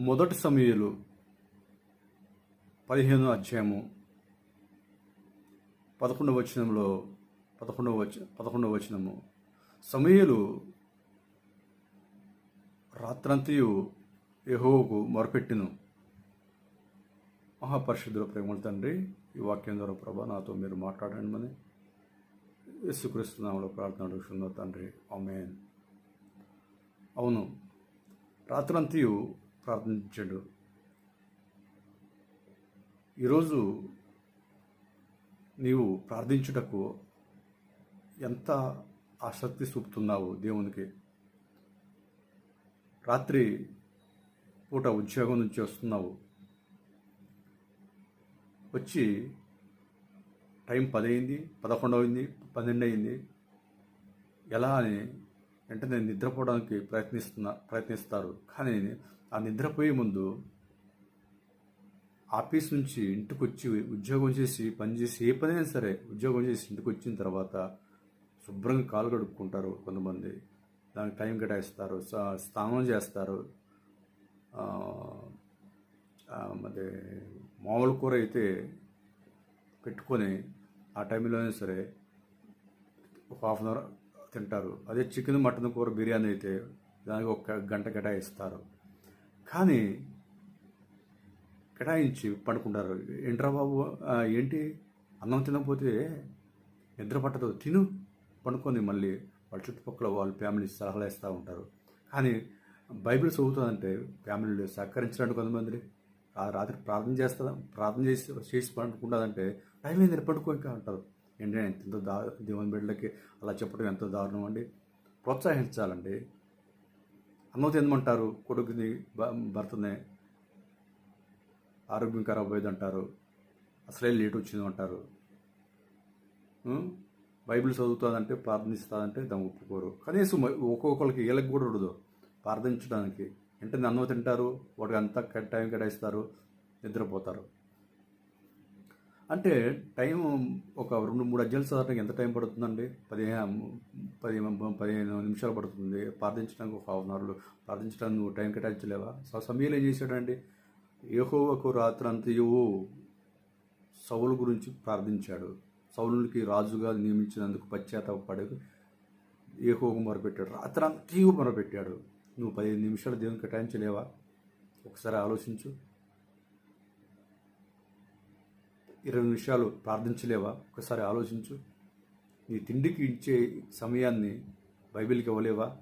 మొదటి సమయలు పదిహేను అధ్యాయము పదకొండవ వచనంలో పదకొండవ వచ పదకొండవ వచనము. సమయలు రాత్రంతయు యెహోవాకు మొరపెట్టును. మహాపరిశుద్ధుల ప్రేమల తండ్రి ఈ వాక్యం ద్వారా ప్రభా నాతో మీరు మాట్లాడండి మని యేసుక్రీస్తు ప్రార్థన అడుగుతున్న తండ్రి. అమేన్ అవును రాత్రంతయు ప్రార్థించాడు. ఈరోజు నీవు ప్రార్థించుటకు ఎంత ఆసక్తి చూపుతున్నావు దేవునికి? రాత్రి పూట ఉద్యోగం నుంచి వస్తున్నావు. వచ్చి టైం పది అయింది పదకొండు అయింది పన్నెండు అయింది ఎలా అని వెంటనే నిద్రపోవడానికి ప్రయత్నిస్తున్న ప్రయత్నిస్తారు. కానీ ఆ నిద్రపోయే ముందు ఆఫీస్ నుంచి ఇంటికి వచ్చి ఉద్యోగం చేసి పని చేసి ఏ పనైనా సరే ఉద్యోగం చేసి ఇంటికి వచ్చిన తర్వాత శుభ్రంగా కాలు కడుక్కుంటారు కొంతమంది. దానికి టైం కేటాయిస్తారు స్నానం చేస్తారు. ఆ, మరి మామూలు కూర అయితే పెట్టుకొని ఆ టైంలోనే సరే ఒక హాఫ్ అన్ అవర్ తింటారు. అదే చికెన్ మటన్ కూర బిర్యానీ అయితే దానికి ఒక గంట కేటాయిస్తారు. కానీ కేటాయించి పడుకుంటారు. ఏంట్రా బాబు? ఏంటి? అన్నం తినకపోతే నిద్ర పట్టదు. తిను. పడుకొని మళ్ళీ. వాళ్ళ చుట్టుపక్కల వాళ్ళ ఫ్యామిలీ సలహాలు ఇస్తూ ఉంటారు. కానీ బైబిల్ చదువుతుందంటే ఫ్యామిలీలో సహకరించడానికి కొంతమంది. ఆ రాత్రి ప్రార్థన చేస్తా. ప్రార్థన చేసి చేసి పడుకుంటుందంటే టైం ఏంది? పడుకో ఇంకా అంటారు. ఏంటంటే ఎంత దా దేవుని బిడ్డలకి అలా చెప్పడం ఎంతో దారుణం అండి? ప్రోత్సహించాలండి. అన్నం తినమంటారు కొడుకుని భర్తనే ఆరోగ్యం ఖరాబ్ అయ్యేది అంటారు అసలే లేట్ వచ్చింది అంటారు. బైబిల్ చదువుతుందంటే ప్రార్థిస్తుందంటే దాన్ని ఒప్పుకోరు. కనీసం ఒక్కొక్కరికి వీళ్ళకి కూడా ఉండదు ప్రార్థించడానికి. వెంటనే అన్నం తింటారు వాటికి అంతా టైం కేటాయిస్తారు నిద్రపోతారు. అంటే టైం ఒక రెండు మూడు అజ్జలు సాధారణంగా ఎంత టైం పడుతుందండి? పదిహేను పదిహేను పదిహేను నిమిషాలు పడుతుంది. ప్రార్థించడానికి ఒక హాఫ్ అన్ అవర్లో. ప్రార్థించడానికి నువ్వు టైం కేటాయించలేవా? సో సమయంలో ఏం చేశాడండి యెహోవాకు రాత్రంతయు సౌలు గురించి ప్రార్థించాడు. సౌలునికి రాజుగా నియమించినందుకు పశ్చాత్తాపడి ఏహోకు మొరపెట్టాడు. రాత్రంతయు మొరపెట్టాడు. నువ్వు పదిహేను నిమిషాలు దేవుని కేటాయించలేవా? ఒకసారి ఆలోచించు. ఇరవై నిమిషాలు ప్రార్థించలేవా? ఒకసారి ఆలోచించు. నీ తిండికి ఇచ్చే సమయాన్ని బైబిల్కి ఇవ్వలేవా?